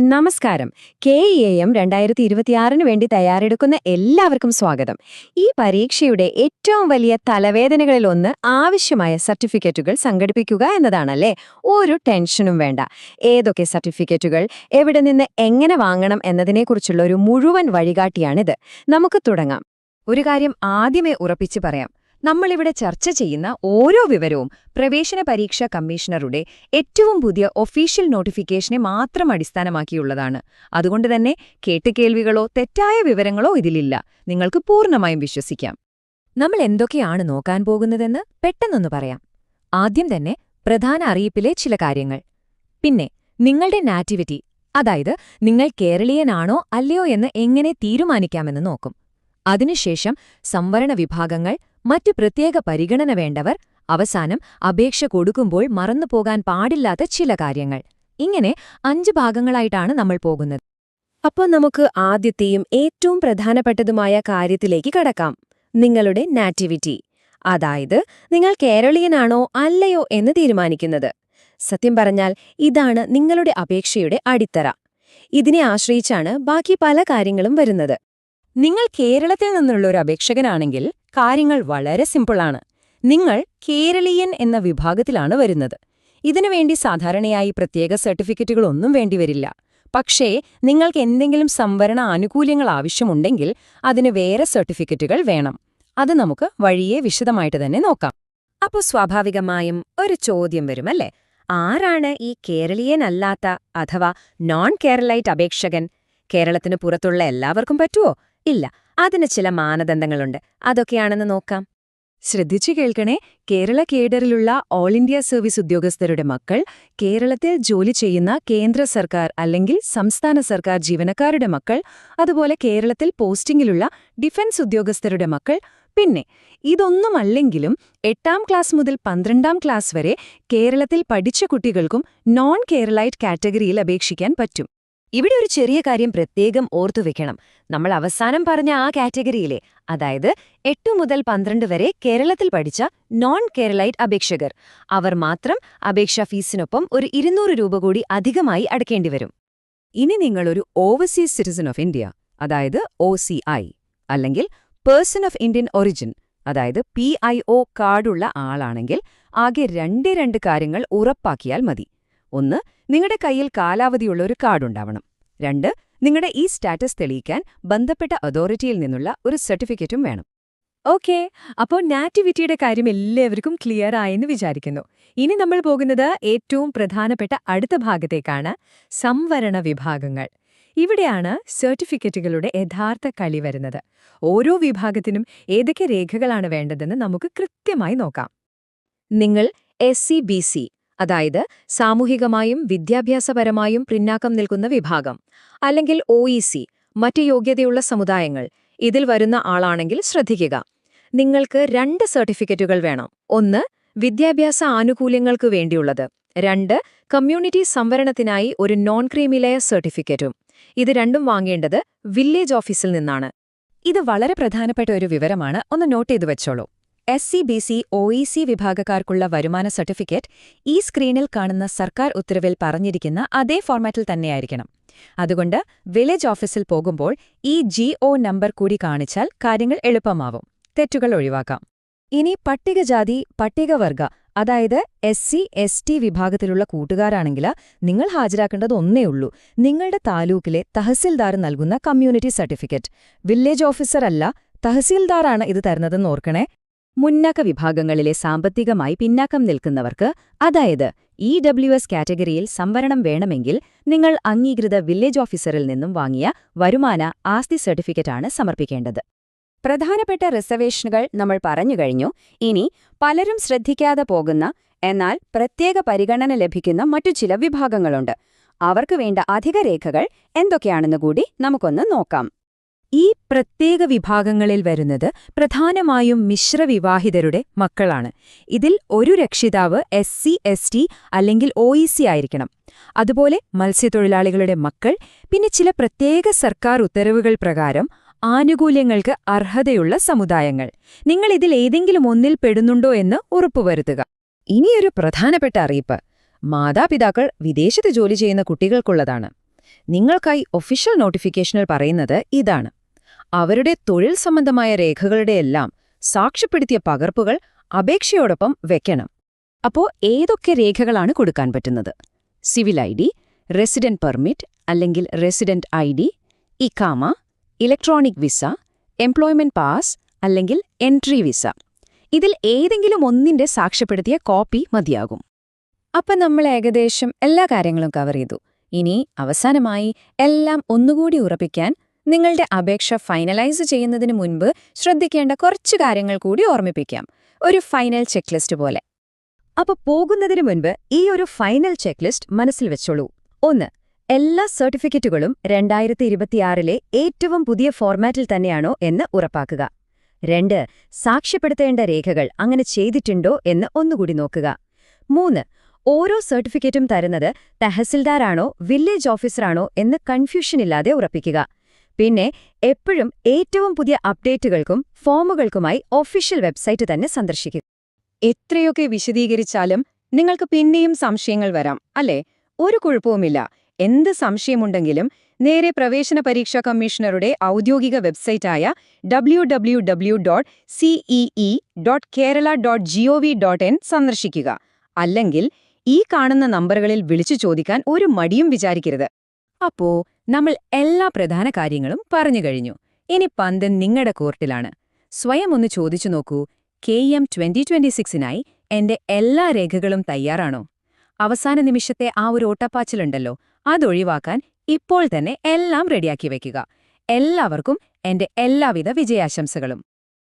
നമസ്കാരം. K E A M രണ്ടായിരത്തി ഇരുപത്തിയാറിന് വേണ്ടി തയ്യാറെടുക്കുന്ന എല്ലാവർക്കും സ്വാഗതം. ഈ പരീക്ഷയുടെ ഏറ്റവും വലിയ തലവേദനകളിൽ ഒന്ന് ആവശ്യമായ സർട്ടിഫിക്കറ്റുകൾ സംഘടിപ്പിക്കുക എന്നതാണല്ലേ? ഒരു ടെൻഷനും വേണ്ട. ഏതൊക്കെ സർട്ടിഫിക്കറ്റുകൾ എവിടെ നിന്ന് എങ്ങനെ വാങ്ങണം എന്നതിനെക്കുറിച്ചുള്ള ഒരു മുഴുവൻ വഴികാട്ടിയാണിത്. നമുക്ക് തുടങ്ങാം. ഒരു കാര്യം ആദ്യമേ ഉറപ്പിച്ചു പറയാം. നമ്മളിവിടെ ചർച്ച ചെയ്യുന്ന ഓരോ വിവരവും പ്രവേശന പരീക്ഷാ കമ്മീഷണറുടെ ഏറ്റവും പുതിയ ഒഫീഷ്യൽ നോട്ടിഫിക്കേഷനെ മാത്രം അടിസ്ഥാനമാക്കിയുള്ളതാണ്. അതുകൊണ്ട് തന്നെ കേട്ടുകേൾവികളോ തെറ്റായ വിവരങ്ങളോ ഇതിലില്ല. നിങ്ങൾക്ക് പൂർണമായും വിശ്വസിക്കാം. നമ്മൾ എന്തൊക്കെയാണ് നോക്കാൻ പോകുന്നതെന്ന് പെട്ടെന്നൊന്ന് പറയാം. ആദ്യം തന്നെ പ്രധാന അറിയിപ്പിലെ ചില കാര്യങ്ങൾ. പിന്നെ നിങ്ങളുടെ നാറ്റിവിറ്റി അതായത് നിങ്ങൾ കേരളീയനാണോ അല്ലയോ എന്ന് എങ്ങനെ തീരുമാനിക്കാമെന്ന് നോക്കും. അതിനുശേഷം സംവരണ വിഭാഗങ്ങൾ മറ്റു പ്രത്യേക പരിഗണന വേണ്ടവർ അവസാനം അപേക്ഷ കൊടുക്കുമ്പോൾ മറന്നുപോകാൻ പാടില്ലാത്ത ചില കാര്യങ്ങൾ. ഇങ്ങനെ അഞ്ച് ഭാഗങ്ങളായിട്ടാണ് നമ്മൾ പോകുന്നത്. അപ്പോൾ നമുക്ക് ആദ്യത്തെയും ഏറ്റവും പ്രധാനപ്പെട്ടതുമായ കാര്യത്തിലേക്ക് കടക്കാം. നിങ്ങളുടെ നാറ്റിവിറ്റി. അതായത് നിങ്ങൾ കേരളീയനാണോ അല്ലയോ എന്ന് തീരുമാനിക്കുന്നത്. സത്യം പറഞ്ഞാൽ ഇതാണ് നിങ്ങളുടെ അപേക്ഷയുടെ അടിത്തറ. ഇതിനെ ആശ്രയിച്ചാണ് ബാക്കി പല കാര്യങ്ങളും വരുന്നത്. നിങ്ങൾ കേരളത്തിൽ നിന്നുള്ള ഒരു അപേക്ഷകനാണെങ്കിൽ കാര്യങ്ങൾ വളരെ സിമ്പിളാണ്. നിങ്ങൾ കേരളീയൻ എന്ന വിഭാഗത്തിലാണ് വരുന്നത്. ഇതിനുവേണ്ടി സാധാരണയായി പ്രത്യേക സർട്ടിഫിക്കറ്റുകളൊന്നും വേണ്ടിവരില്ല പക്ഷേ നിങ്ങൾക്ക് എന്തെങ്കിലും സംവരണ ആനുകൂല്യങ്ങൾ ആവശ്യമുണ്ടെങ്കിൽ അതിന് വേറെ സർട്ടിഫിക്കറ്റുകൾ വേണം. അത് നമുക്ക് വഴിയെ വിശദമായിട്ട് തന്നെ നോക്കാം. അപ്പോൾ സ്വാഭാവികമായും ഒരു ചോദ്യം വരുമല്ലേ? ആരാണ് ഈ കേരളീയൻ അല്ലാത്ത അഥവാ നോൺ കേരളൈറ്റ് അപേക്ഷകൻ? കേരളത്തിന് പുറത്തുള്ള എല്ലാവർക്കും പറ്റുമോ ഇല്ല അതിന് ചില മാനദണ്ഡങ്ങളുണ്ട്. അതൊക്കെയാണെന്ന് നോക്കാം. ശ്രദ്ധിച്ചു കേൾക്കണേ കേരള കേഡറിലുള്ള ഓൾ ഇന്ത്യ സർവീസ് ഉദ്യോഗസ്ഥരുടെ മക്കൾ കേരളത്തിൽ ജോലി ചെയ്യുന്ന കേന്ദ്ര സർക്കാർ അല്ലെങ്കിൽ സംസ്ഥാന സർക്കാർ ജീവനക്കാരുടെ മക്കൾ അതുപോലെ കേരളത്തിൽ പോസ്റ്റിംഗിലുള്ള ഡിഫൻസ് ഉദ്യോഗസ്ഥരുടെ മക്കൾ. പിന്നെ ഇതൊന്നുമല്ലെങ്കിലും എട്ടാം ക്ലാസ് മുതൽ പന്ത്രണ്ടാം ക്ലാസ് വരെ കേരളത്തിൽ പഠിച്ച കുട്ടികൾക്കും നോൺ കേരളൈറ്റ് കാറ്റഗറിയിൽ അപേക്ഷിക്കാൻ പറ്റും. ഇവിടെ ഒരു ചെറിയ കാര്യം പ്രത്യേകം ഓർത്തുവെക്കണം നമ്മൾ അവസാനം പറഞ്ഞ ആ കാറ്റഗറിയിലെ അതായത് എട്ടു മുതൽ പന്ത്രണ്ട് വരെ കേരളത്തിൽ പഠിച്ച നോൺ കേരളൈറ്റ് അപേക്ഷകർ. അവർ മാത്രം അപേക്ഷാ ഫീസിനൊപ്പം ഒരു ഇരുന്നൂറ് രൂപ കൂടി അധികമായി അടക്കേണ്ടി വരും. ഇനി നിങ്ങളൊരു ഓവർസീസ് സിറ്റിസൺ ഓഫ് ഇന്ത്യ അതായത് ഒ അല്ലെങ്കിൽ പേഴ്സൺ ഓഫ് ഇന്ത്യൻ ഒറിജിൻ അതായത് പി കാർഡുള്ള ആളാണെങ്കിൽ ആകെ രണ്ടേ രണ്ട് കാര്യങ്ങൾ ഉറപ്പാക്കിയാൽ മതി. ഒന്ന് നിങ്ങളുടെ കയ്യിൽ കാലാവധിയുള്ള ഒരു കാർഡുണ്ടാവണം രണ്ട് നിങ്ങളുടെ ഈ സ്റ്റാറ്റസ് തെളിയിക്കാൻ ബന്ധപ്പെട്ട അതോറിറ്റിയിൽ നിന്നുള്ള ഒരു സർട്ടിഫിക്കറ്റും വേണം. ഓക്കെ അപ്പോൾ നാറ്റിവിറ്റിയുടെ കാര്യം എല്ലാവർക്കും ക്ലിയർ ആയെന്ന് വിചാരിക്കുന്നു. ഇനി നമ്മൾ പോകുന്നത് ഏറ്റവും പ്രധാനപ്പെട്ട അടുത്ത ഭാഗത്തേക്കാണ് സംവരണ വിഭാഗങ്ങൾ. ഇവിടെയാണ് സർട്ടിഫിക്കറ്റുകളുടെ യഥാർത്ഥ കളി വരുന്നത്. ഓരോ വിഭാഗത്തിനും ഏതൊക്കെ രേഖകളാണ് വേണ്ടതെന്ന് നമുക്ക് കൃത്യമായി നോക്കാം. നിങ്ങൾ എസ് സി ബി സി അതായത് സാമൂഹികമായും വിദ്യാഭ്യാസപരമായും പിന്നാക്കം നിൽക്കുന്ന വിഭാഗം. അല്ലെങ്കിൽ ഒ സി മറ്റ് യോഗ്യതയുള്ള സമുദായങ്ങൾ. ഇതിൽ വരുന്ന ആളാണെങ്കിൽ ശ്രദ്ധിക്കുക. നിങ്ങൾക്ക് രണ്ട് സർട്ടിഫിക്കറ്റുകൾ വേണം. ഒന്ന് വിദ്യാഭ്യാസ ആനുകൂല്യങ്ങൾക്ക് വേണ്ടിയുള്ളത്. രണ്ട് കമ്മ്യൂണിറ്റി സംവരണത്തിനായി ഒരു നോൺ ക്രീമിലയ സർട്ടിഫിക്കറ്റും. ഇത് രണ്ടും വാങ്ങേണ്ടത് വില്ലേജ് ഓഫീസിൽ നിന്നാണ്. ഇത് വളരെ പ്രധാനപ്പെട്ട ഒരു വിവരമാണ്. ഒന്ന് നോട്ട് ചെയ്തു വെച്ചോളൂ. S C B C O E C വിഭാഗക്കാർക്കുള്ള വരുമാന സർട്ടിഫിക്കറ്റ് ഈ സ്ക്രീനിൽ കാണുന്ന സർക്കാർ ഉത്തരവിൽ പറഞ്ഞിരിക്കുന്ന അതേ ഫോർമാറ്റിൽ തന്നെയായിരിക്കണം. അതുകൊണ്ട് വില്ലേജ് ഓഫീസിൽ പോകുമ്പോൾ ഈ ജി നമ്പർ കൂടി കാണിച്ചാൽ കാര്യങ്ങൾ എളുപ്പമാവും. തെറ്റുകൾ ഒഴിവാക്കാം. ഇനി പട്ടികജാതി പട്ടികവർഗ അതായത് എസ് സി എസ് ടി വിഭാഗത്തിലുള്ള കൂട്ടുകാരാണെങ്കിൽ നിങ്ങൾ ഹാജരാക്കേണ്ടത് ഒന്നേ ഉള്ളൂ. നിങ്ങളുടെ താലൂക്കിലെ തഹസിൽദാർ നൽകുന്ന കമ്മ്യൂണിറ്റി സർട്ടിഫിക്കറ്റ്. വില്ലേജ് ഓഫീസർ അല്ല തഹസിൽദാറാണ് ഇത് തരുന്നതെന്ന് ഓർക്കണേ. മുന്നാക്ക വിഭാഗങ്ങളിലെ സാമ്പത്തികമായി പിന്നാക്കം നിൽക്കുന്നവർക്ക് അതായത് ഇ ഡബ്ല്യു എസ് കാറ്റഗറിയിൽ സംവരണം വേണമെങ്കിൽ നിങ്ങൾ അംഗീകൃത വില്ലേജ് ഓഫീസറിൽ നിന്നും വാങ്ങിയ വരുമാന ആസ്തി സർട്ടിഫിക്കറ്റാണ് സമർപ്പിക്കേണ്ടത്. പ്രധാനപ്പെട്ട റിസർവേഷനുകൾ നമ്മൾ പറഞ്ഞു കഴിഞ്ഞു. ഇനി പലരും ശ്രദ്ധിക്കാതെ പോകുന്ന എന്നാൽ പ്രത്യേക പരിഗണന ലഭിക്കുന്ന മറ്റു ചില വിഭാഗങ്ങളുണ്ട്. അവർക്ക് വേണ്ട അധിക രേഖകൾ എന്തൊക്കെയാണെന്ന് കൂടി നമുക്കൊന്ന് നോക്കാം. ഈ പ്രത്യേക വിഭാഗങ്ങളിൽ വരുന്നത് പ്രധാനമായും മിശ്രവിവാഹിതരുടെ മക്കളാണ്. ഇതിൽ ഒരു രക്ഷിതാവ് എസ് സി എസ് ടി അല്ലെങ്കിൽ ഒ സി ആയിരിക്കണം. അതുപോലെ മത്സ്യത്തൊഴിലാളികളുടെ മക്കൾ പിന്നെ ചില പ്രത്യേക സർക്കാർ ഉത്തരവുകൾ പ്രകാരം ആനുകൂല്യങ്ങൾക്ക് അർഹതയുള്ള സമുദായങ്ങൾ. നിങ്ങൾ ഇതിൽ ഏതെങ്കിലും ഒന്നിൽ പെടുന്നുണ്ടോ എന്ന് ഉറപ്പുവരുത്തുക. ഇനിയൊരു പ്രധാനപ്പെട്ട അറിയിപ്പ്. മാതാപിതാക്കൾ വിദേശത്ത് ജോലി ചെയ്യുന്ന കുട്ടികൾക്കുള്ളതാണ്. നിങ്ങൾക്കായി ഒഫീഷ്യൽ നോട്ടിഫിക്കേഷനിൽ പറയുന്നത് ഇതാണ്. അവരുടെ തൊഴിൽ സംബന്ധമായ രേഖകളുടെയെല്ലാം സാക്ഷ്യപ്പെടുത്തിയ പകർപ്പുകൾ അപേക്ഷയോടൊപ്പം വെക്കണം. അപ്പോൾ ഏതൊക്കെ രേഖകളാണ് കൊടുക്കാൻ പറ്റുന്നത്? Civil I D resident permit അല്ലെങ്കിൽ റെസിഡന്റ് ഐ ഡി ഇക്കാമ ഇലക്ട്രോണിക് വിസ എംപ്ലോയ്മെന്റ് പാസ് അല്ലെങ്കിൽ എൻട്രി വിസ. ഇതിൽ ഏതെങ്കിലും ഒന്നിന്റെ സാക്ഷ്യപ്പെടുത്തിയ കോപ്പി മതിയാകും. അപ്പൊ നമ്മൾ ഏകദേശം എല്ലാ കാര്യങ്ങളും കവർ ചെയ്തു. ഇനി അവസാനമായി എല്ലാം ഒന്നുകൂടി ഉറപ്പിക്കാൻ നിങ്ങളുടെ അപേക്ഷ ഫൈനലൈസ് ചെയ്യുന്നതിന് മുൻപ് ശ്രദ്ധിക്കേണ്ട കുറച്ച് കാര്യങ്ങൾ കൂടി ഓർമ്മിപ്പിക്കാം. ഒരു ഫൈനൽ ചെക്ക് ലിസ്റ്റ് പോലെ. അപ്പൊ പോകുന്നതിന് മുൻപ് ഈ ഒരു ഫൈനൽ ചെക്ക് ലിസ്റ്റ് മനസ്സിൽ വെച്ചോളൂ. ഒന്ന് എല്ലാ സർട്ടിഫിക്കറ്റുകളും രണ്ടായിരത്തി ഇരുപത്തിയാറിലെ ഏറ്റവും പുതിയ ഫോർമാറ്റിൽ തന്നെയാണോ എന്ന് ഉറപ്പാക്കുക. രണ്ട് സാക്ഷ്യപ്പെടുത്തേണ്ട രേഖകൾ അങ്ങനെ ചെയ്തിട്ടുണ്ടോ എന്ന് ഒന്നുകൂടി നോക്കുക. മൂന്ന് ഓരോ സർട്ടിഫിക്കറ്റും തരുന്നത് തഹസിൽദാരാണോ വില്ലേജ് ഓഫീസറാണോ എന്ന് കൺഫ്യൂഷനില്ലാതെ ഉറപ്പിക്കുക. പിന്നെ എപ്പോഴും ഏറ്റവും പുതിയ അപ്ഡേറ്റുകൾക്കും ഫോമുകൾക്കുമായി ഒഫീഷ്യൽ വെബ്സൈറ്റ് തന്നെ സന്ദർശിക്കുക. എത്രയൊക്കെ വിശദീകരിച്ചാലും നിങ്ങൾക്ക് പിന്നെയും സംശയങ്ങൾ വരാം അല്ലേ? ഒരു കുഴപ്പവുമില്ല. എന്ത് സംശയമുണ്ടെങ്കിലും നേരെ പ്രവേശന പരീക്ഷാ കമ്മീഷണറുടെ ഔദ്യോഗിക വെബ്സൈറ്റായ W dot CEE dot Kerala dot dot സന്ദർശിക്കുക. അല്ലെങ്കിൽ ഈ കാണുന്ന നമ്പറുകളിൽ വിളിച്ചു ചോദിക്കാൻ ഒരു മടിയും വിചാരിക്കരുത്. അപ്പോ നമ്മൾ എല്ലാ പ്രധാന കാര്യങ്ങളും പറഞ്ഞു കഴിഞ്ഞു. ഇനി പന്ത് നിങ്ങളുടെ കോർട്ടിലാണ്. സ്വയം ഒന്ന് ചോദിച്ചു നോക്കൂ കെ എം ട്വന്റി ട്വന്റി സിക്സിനായി എന്റെ എല്ലാ രേഖകളും തയ്യാറാണോ? അവസാന നിമിഷത്തെ ആ ഒരു ഓട്ടപ്പാച്ചിലുണ്ടല്ലോ അതൊഴിവാക്കാൻ ഇപ്പോൾ തന്നെ എല്ലാം റെഡിയാക്കി വയ്ക്കുക എല്ലാവർക്കും എന്റെ എല്ലാവിധ വിജയാശംസകളും.